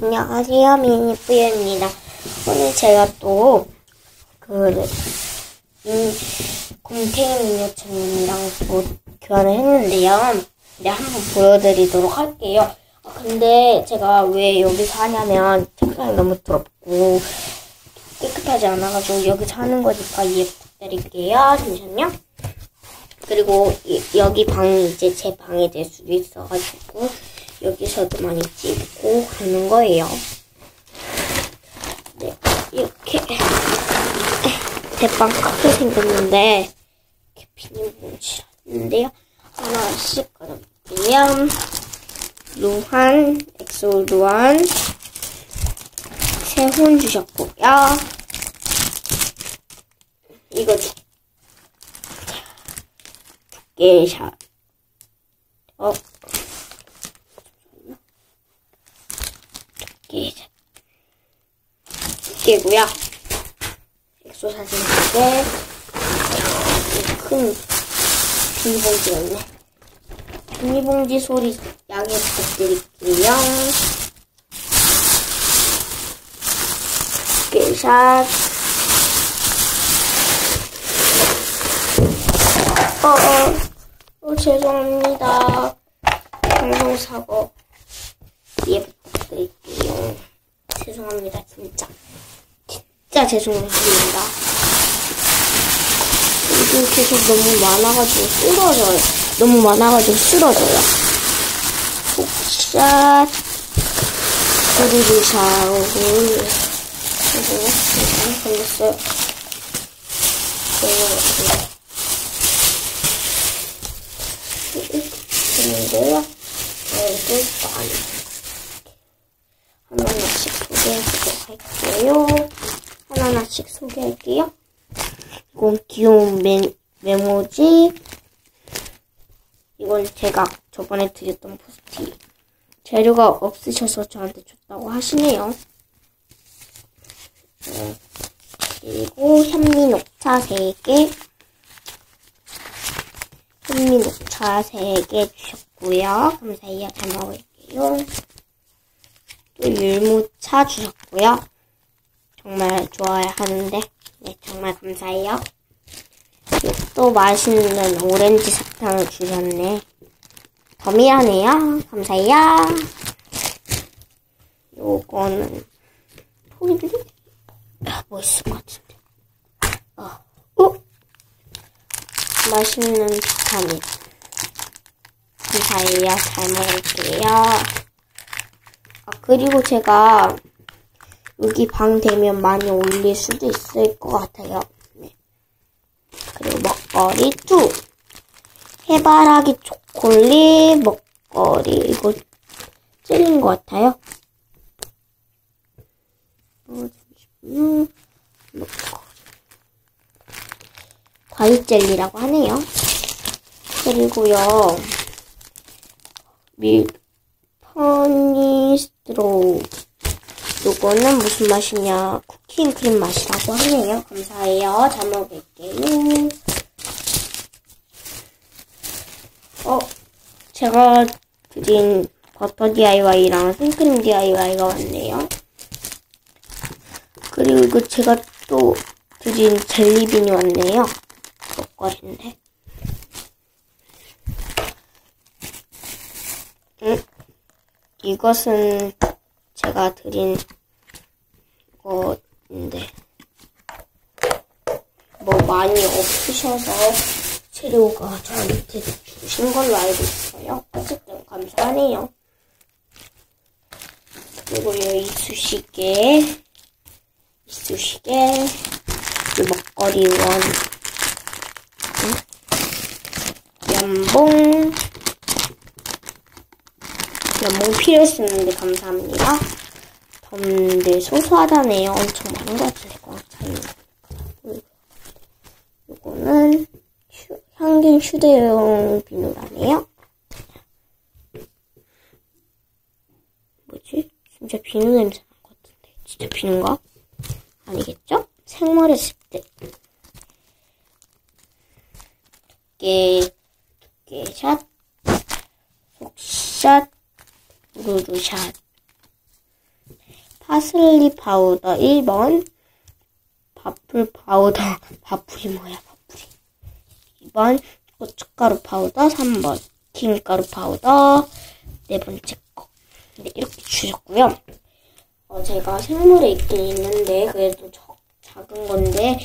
안녕하세요, 미니뿌입니다. 오늘 제가 또, 그, 음, 곰탱이 미녀처님이랑 또 교환을 했는데요. 네, 한번 보여드리도록 할게요. 아, 근데 제가 왜 여기서 하냐면, 책상이 너무 더럽고, 깨끗하지 않아가지고 여기서 하는 거니까 이해 부탁드릴게요. 잠시만요. 그리고 이- 여기 방이 이제 제 방이 될 수도 있어가지고 여기서도 많이 찍고 그러는 거예요. 네, 이렇게 대빵 크게 생겼는데 이렇게 비닐봉지인데요. 하나씩 꺼내볼게요. 루한, 엑소 루한, 세훈 주셨고요. 이거 두께 샷. 어. 10개고요. 엑소 사진 2개. 큰 비닐봉지 였네 비닐봉지 소리 양해 부탁드릴게요. 스샷 어, 어, 어, 죄송합니다. 방송사고. 예, 부탁드릴게요. 죄송합니다, 진짜. 진짜 죄송합니다. 이게 계속 너무 많아가지고 쓰러져요. 너무 많아가지고 쓰러져요. 복샷, 두루루샷, 오글. 죄송해요. 잠깐 걸렸어요. 있는데요. 여기 안 하나하나씩 소개해보도록 할게요. 하나하나씩 소개할게요. 이건 귀여운 메, 메모지. 이건 제가 저번에 드렸던 포스트잇. 재료가 없으셔서 저한테 줬다고 하시네요. 네. 그리고 현미 녹차 3개. 현미 녹차 3개 주셨고요. 감사해요. 잘 먹을게요. 또 율무차 주셨고요. 정말 좋아하는데 네 정말 감사해요. 또 맛있는 오렌지 사탕을 주셨네. 더 미안해요. 감사해요. 요거는 포기들이 아, 멋있을 것 같은데. 어, 어? 맛있는 비타민. 감사해요. 잘 먹을게요. 아, 그리고 제가 여기 방 되면 많이 올릴 수도 있을 것 같아요. 네. 그리고 먹거리 2. 해바라기 초콜릿 먹거리. 이거 찔린 것 같아요. 어. 먹거리. 과일 젤리라고 하네요. 그리고요. 밀, 퍼니스트로우. 요거는 무슨 맛이냐. 쿠킹 크림 맛이라고 하네요. 감사해요. 잘 먹을게요. 어, 제가 드린 버터 DIY랑 생크림 DIY가 왔네요. 그리고 이거 제가 또 드린 젤리빈이 왔네요. 먹거리인데. 응? 이것은 제가 드린 거인데 뭐 많이 없으셔서 재료가 저한테 주신 걸로 알고 있어요. 어쨌든 감사하네요. 그리고 이 이쑤시개, 이쑤시개, 이 먹거리 원, 응? 연봉, 연봉 필요했었는데 감사합니다. 덤들 소소하다네요. 엄청 많은 것 같은데 꽉 차있는 요거는 휴, 향균 휴대용 비누라네요. 뭐지? 진짜 비누 냄새 난 것 같은데. 진짜 비누인가? 아니겠죠? 생머리했을 때. 두께, 두께샷, 속샷, 루루샷. 파슬리 파우더 1번, 밥풀 파우더, 밥풀이 뭐야, 밥풀이. 2번, 고춧가루 파우더 3번, 김가루 파우더 네 번째 거. 네, 이렇게 주셨고요. 어, 제가 생물에 있긴 있는데, 그래도 저, 작은 건데,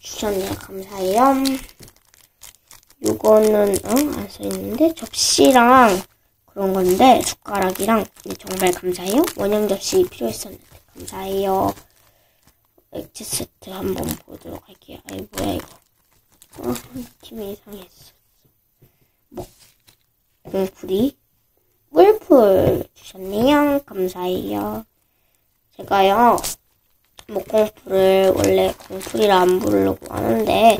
주셨네요. 감사해요. 요거는, 어, 안 써 있는데, 접시랑 그런 건데, 숟가락이랑, 네, 정말 감사해요. 원형 접시 필요했었는데, 감사해요. 액체 세트 한번 보도록 할게요. 아이, 뭐야, 이거. 어, 팀이 이상했어. 뭐, 공풀이, 물풀 주셨네요. 감사해요. 제가요, 목공풀을 원래 공풀이라 안 부르려고 하는데,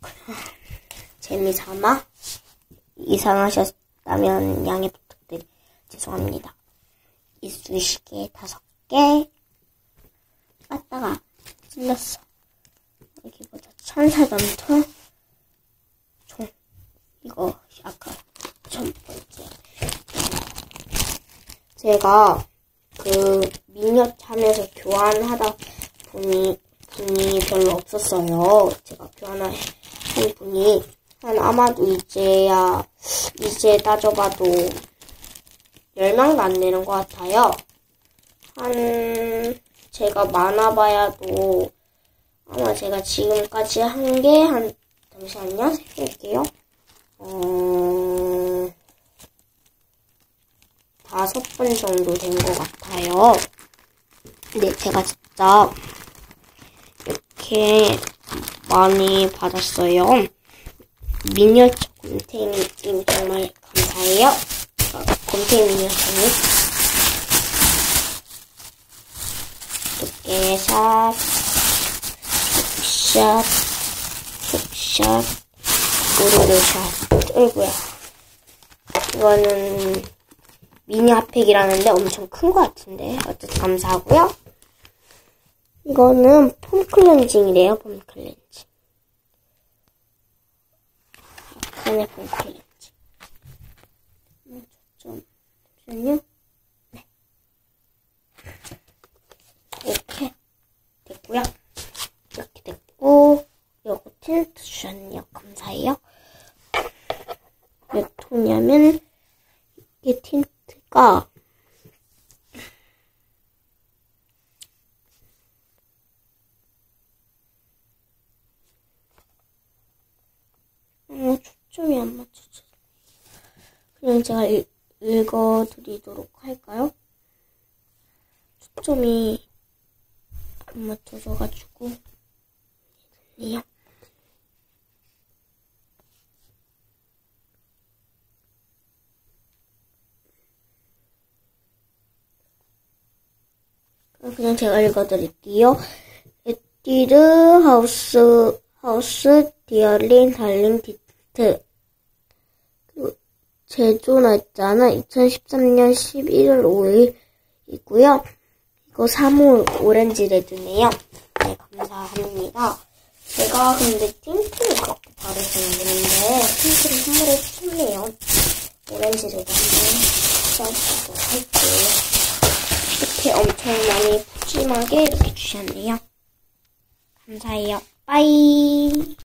재미삼아 이상하셨 다면 양해 부탁드리, 죄송합니다. 이쑤시개 다섯 개, 빠따가 찔렸어. 여기보다 천사점토, 총, 이거 아까 첫 번째. 제가 그 미녀 참에서 교환하다 보니 분이 별로 없었어요. 제가 교환한 분이 한 아마도 이제야 이제 따져봐도 10명도 안 되는 것 같아요. 한 제가 많아봐야도 아마 제가 지금까지 한 게 한 잠시만요 세볼게요. 어 다섯 번 정도 된 것 같아요. 근데 제가 진짜 이렇게 많이 받았어요. 미니어처 곰탱이 느낌 정말 감사해요. 곰탱이 미니어처는 두께샷, 촉샷, 촉샷, 우르르샷. 어이구야. 이거는 미니 핫팩이라는데 엄청 큰 것 같은데. 어쨌든 감사하고요. 이거는 폼 클렌징이래요, 폼 클렌징. 아칸의 폼 클렌징. 좀, 잠시만요. 네. 이렇게 됐고요. 이렇게 됐고, 요거 틴트 주셨네요. 감사해요. 몇 통이냐면, 이게 틴트가, 어, 초점이 안 맞춰져. 그냥 제가 읽, 읽어드리도록 할까요? 초점이 안 맞춰져가지고. 네요. 그냥 제가 읽어드릴게요. 에뛰드 하우스 하우스 디얼린 달링 디트 제조 날짜는 2013년 11월 5일이고요. 이거 3호 오렌지 레드네요. 네, 감사합니다. 제가 근데 틴트를 그렇게 바르지 않는데 틴트를 선물해 주셨네요. 오렌지 레드 한번 써보도록 할게요. 이렇게 엄청 많이 푸짐하게 이렇게 주셨네요. 감사해요. 빠이.